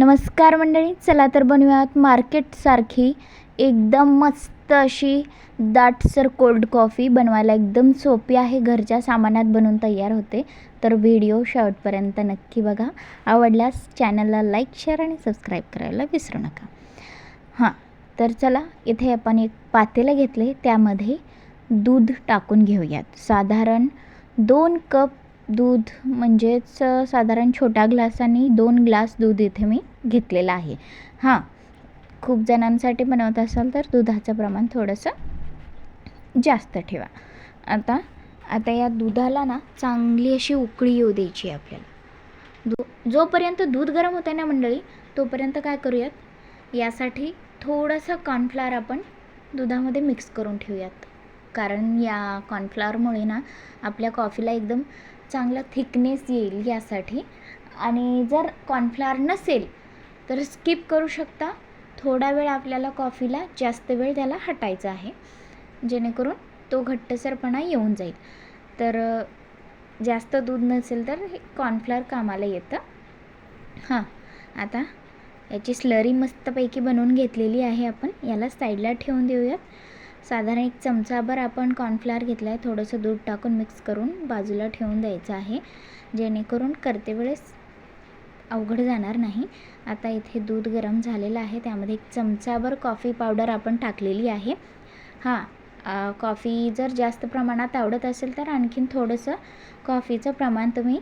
नमस्कार मंडळी चला तर बनवूयात मार्केटसारखी एकदम मस्त अशी दाटसर कोल्ड कॉफी बनवायला एकदम सोपी आहे. घरच्या सामानात बनवून तयार होते. तर व्हिडिओ शेवटपर्यंत नक्की बघा. आवडल्यास चॅनलला लाईक शेअर आणि सबस्क्राईब करायला विसरू नका. हां तर चला इथे आपण एक पातेलं घेतले. त्यामध्ये दूध टाकून घेऊयात. साधारण दोन कप दूध म्हणजेच साधारण छोट्या ग्लासाने दोन ग्लास दूध इथे मी घेतलेलं आहे. हां खूप जणांसाठी बनवत असाल तर दुधाचं प्रमाण थोडंसं जास्त ठेवा. आता आता या दुधाला ना चांगली अशी उकळी येऊ द्यायची आहे आपल्याला. दू जोपर्यंत दूध गरम होतं ना मंडळी तोपर्यंत काय करूयात? यासाठी थोडंसं कॉर्नफ्लावर आपण दुधामध्ये मिक्स करून ठेवूयात. कारण या कॉर्नफ्लावरमुळे ना आपल्या कॉफीला एकदम चांगला थिकनेस येईल यासाठी. आणि जर कॉर्नफ्लावर नसेल तर स्किप करू शकता. थोडा वेळ आपल्याला कॉफीला जास्त वेळ त्याला हटायचा आहे. जेणेकरून तो घट्टसरपणा येऊन जाईल. तर जास्त दूध नसेल तर हे कॉर्नफ्लावर कामाला येतं. हां आता याची स्लरी मस्तपैकी बनवून घेतलेली आहे आपण. याला साईडला ठेवून देऊयात. साधारण एक चमचाभर आपण कॉर्नफ्लावर घेतला आहे थोडंसं दूध टाकून मिक्स करून बाजूला ठेवून द्यायचं आहे. जेणेकरून करते वेळेस अवघड जाणार नाही. आता इथे दूध गरम झालेलं आहे. त्यामध्ये एक चमचाभर कॉफी पावडर आपण टाकलेली आहे. हां कॉफी जर जास्त प्रमाणात आवडत असेल तर आणखीन थोडंसं कॉफीचं प्रमाण तुम्ही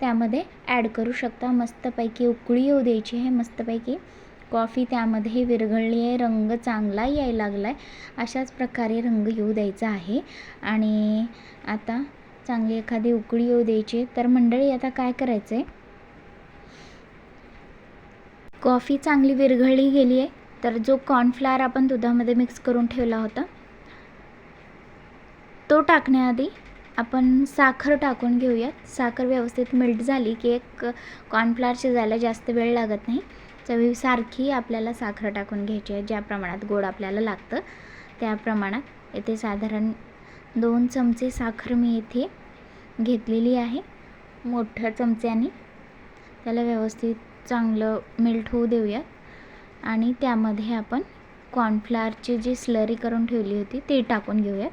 त्यामध्ये ॲड करू शकता. मस्तपैकी उकळी येऊ द्यायची आहे. मस्तपैकी कॉफी त्यामध्ये विरघळली आहे. रंग चांगला यायला लागला आहे अशाच प्रकारे रंग येऊ द्यायचा आहे. आणि आता चांगली एखादी उकळी येऊ द्यायची. तर मंडळी आता काय करायचं आहे कॉफी चांगली विरघळली गेली आहे. तर जो कॉर्नफ्लावर आपण दुधामध्ये मिक्स करून ठेवला होता तो टाकण्याआधी आपण साखर टाकून घेऊयात. साखर व्यवस्थित मेल्ट झाली की एक कॉर्नफ्लावर शिजायला जास्त वेळ लागत नाही. चवीसारखी आपल्याला साखर टाकून घ्यायची आहे ज्या प्रमाणात गोड आपल्याला लागतं त्या प्रमाणात. येथे साधारण दोन चमचे साखर मी इथे घेतलेली आहे मोठ्या चमच्याने. त्याला व्यवस्थित चांगलं मेल्ट होऊ देऊयात आणि त्यामध्ये आपण कॉर्नफ्लावरची जी स्लरी करून ठेवली होती ते टाकून घेऊयात.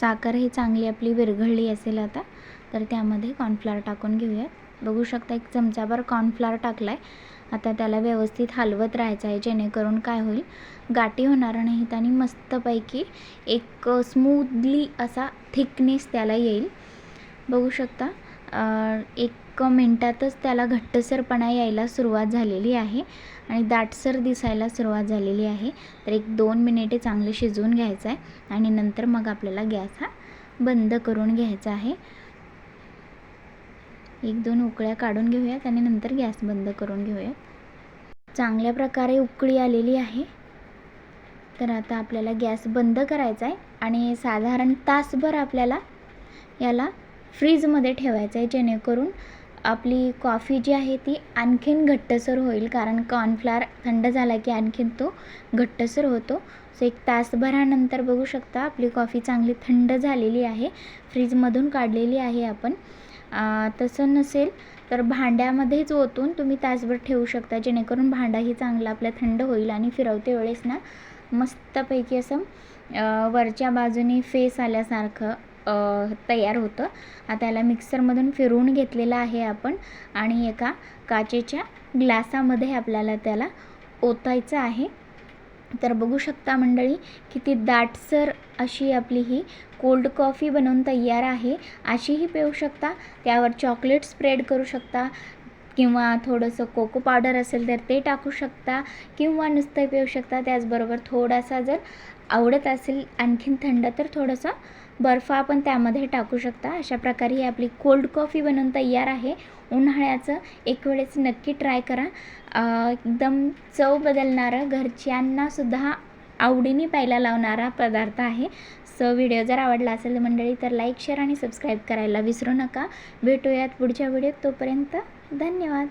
साखर ही चांगली आपली विरघळली असेल आता तर त्यामध्ये कॉर्नफ्लावर टाकून घेऊयात. बघू शकता एक चमचाभर कॉर्नफ्लावर टाकला आहे आता त्याला व्यवस्थित हलवत राहायचं आहे जेणेकरून काय होईल गाठी होणार नाहीत आणि मस्तपैकी एक स्मूथली असा थिकनेस त्याला येईल. बघू शकता एक मिनटातच त्याला घट्टसरपणा यायला सुरुवात झालेली आहे आणि दाटसर दिसायला सुरुवात झालेली आहे. तर एक दोन मिनिटे चांगले शिजवून घ्यायचं आहे आणि नंतर मग आपल्याला गॅस हा बंद करून घ्यायचा आहे. एक दोन उकळ्या काढून घेऊयात आणि नंतर गॅस बंद करून घेऊयात. चांगल्या प्रकारे उकळी आलेली आहे. तर आता आपल्याला गॅस बंद करायचा आहे आणि साधारण तासभर आपल्याला याला फ्रीजमध्ये ठेवायचं आहे जेणेकरून आपली कॉफी जी आहे ती आणखीन घट्टसर होईल. कारण कॉर्नफ्लावर थंड झाला की आणखीन तो घट्टसर होतो. सो एक तासभरानंतर बघू शकता आपली कॉफी चांगली थंड झालेली आहे. फ्रीजमधून काढलेली आहे आपण. तसं नसेल तर भांड्यामध्येच ओतून तुम्ही तासभर ठेवू शकता जेणेकरून भांडाही चांगला आपला थंड होईल आणि फिरवते वेळेस ना मस्तपैकी असं वरच्या बाजूने फेस आल्यासारखं तयार होतं. आता याला मिक्सरमधून फिरवून घेतलेलं आहे आपण आणि एका काचेच्या ग्लासामध्ये आपल्याला त्याला ओतायचं आहे. तर बघू शकता मंडळी किती दाटसर अशी आपली ही कोल्ड कॉफी बनवून तयार आहे. अशीही पिऊ शकता. त्यावर चॉकलेट स्प्रेड करू शकता. किंवा थोडंसं कोको पावडर असेल तर ते टाकू शकता किंवा नुसतं पिऊ शकता. त्याचबरोबर थोडासा जर आवडत असेल आणखीन थंड तर थोडंसं बर्फ आपण त्यामध्ये टाकू शकता. अशा प्रकारे ही आपली कोल्ड कॉफी बनवून तयार आहे. उन्हाळ्याचं एक वेळेस नक्की ट्राय करा. एकदम चव बदलणारं घरच्यांनासुद्धा आवडीने प्यायला लावणारा पदार्थ आहे. सो व्हिडिओ जर आवडला असेल मंडळी तर लाईक शेअर आणि सबस्क्राईब करायला विसरू नका. भेटूयात पुढच्या व्हिडिओत. तोपर्यंत धन्यवाद